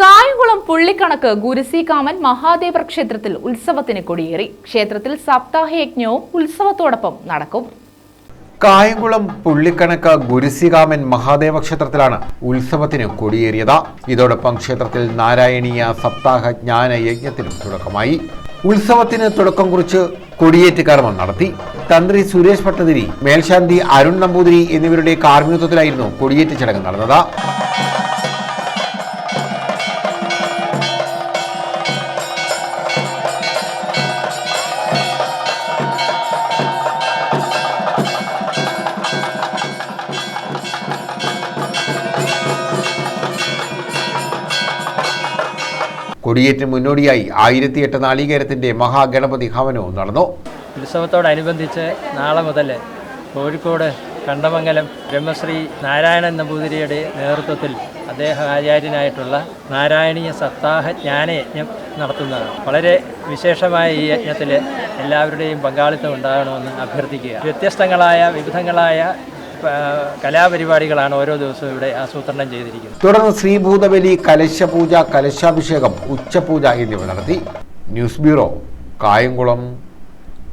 കായംകുളം പുള്ളിക്കണക്ക് ഗുരുസികാമൻ മഹാദേവർ ക്ഷേത്രത്തിൽ ഉത്സവത്തിന് കൊടിയേറി. ക്ഷേത്രത്തിൽ സപ്താഹയജ്ഞവും ഉത്സവത്തോടൊപ്പം നടക്കും. കായംകുളം പുള്ളിക്കണക്ക് ഗുരുസികാമൻ മഹാദേവ ക്ഷേത്രത്തിലാണ് ഉത്സവത്തിന് കൊടിയേറിയത്. ഇതോടൊപ്പം ക്ഷേത്രത്തിൽ നാരായണീയ സപ്താഹ ജ്ഞാന യജ്ഞത്തിനും തുടക്കമായി. ഉത്സവത്തിന് തുടക്കം കുറിച്ച് കൊടിയേറ്റ് കർമ്മം നടത്തി. തന്ത്രി സുരേഷ് ഭട്ടതിരി മേൽശാന്തി അരുൺ നമ്പൂതിരി എന്നിവരുടെ കാർമ്മികത്വത്തിലായിരുന്നു കൊടിയേറ്റ് ചടങ്ങ് നടന്നത്. കൊടിയേറ്റിന് മുന്നോടിയായി ആയിരത്തി എട്ട് നാളികേരത്തിന്റെ മഹാഗണപതി ഹവനവും നടന്നു. ഉത്സവത്തോടനുബന്ധിച്ച് നാളെ മുതൽ കോഴിക്കോട് കണ്ടമംഗലം ബ്രഹ്മശ്രീ നാരായണൻ നമ്പൂതിരിയുടെ നേതൃത്വത്തിൽ അദ്ദേഹം ആചാര്യനായിട്ടുള്ള നാരായണീയ സപ്താഹ ജ്ഞാനയജ്ഞം നടത്തുന്നതാണ്. വളരെ വിശേഷമായ ഈ യജ്ഞത്തിൽ എല്ലാവരുടെയും പങ്കാളിത്തം ഉണ്ടാകണമെന്ന് അഭ്യർത്ഥിക്കുക. വ്യത്യസ്തങ്ങളായ വിവിധങ്ങളായ കലാപരിപാടികളാണ് ഓരോ ദിവസവും ഇവിടെ ആസൂത്രണം ചെയ്തിരിക്കുന്നത്. തുടർന്ന് ശ്രീഭൂതബലി കലശപൂജ കലശാഭിഷേകം ഉച്ചപൂജ എന്നിവ നടത്തി ന്യൂസ് ബ്യൂറോ കായംകുളം.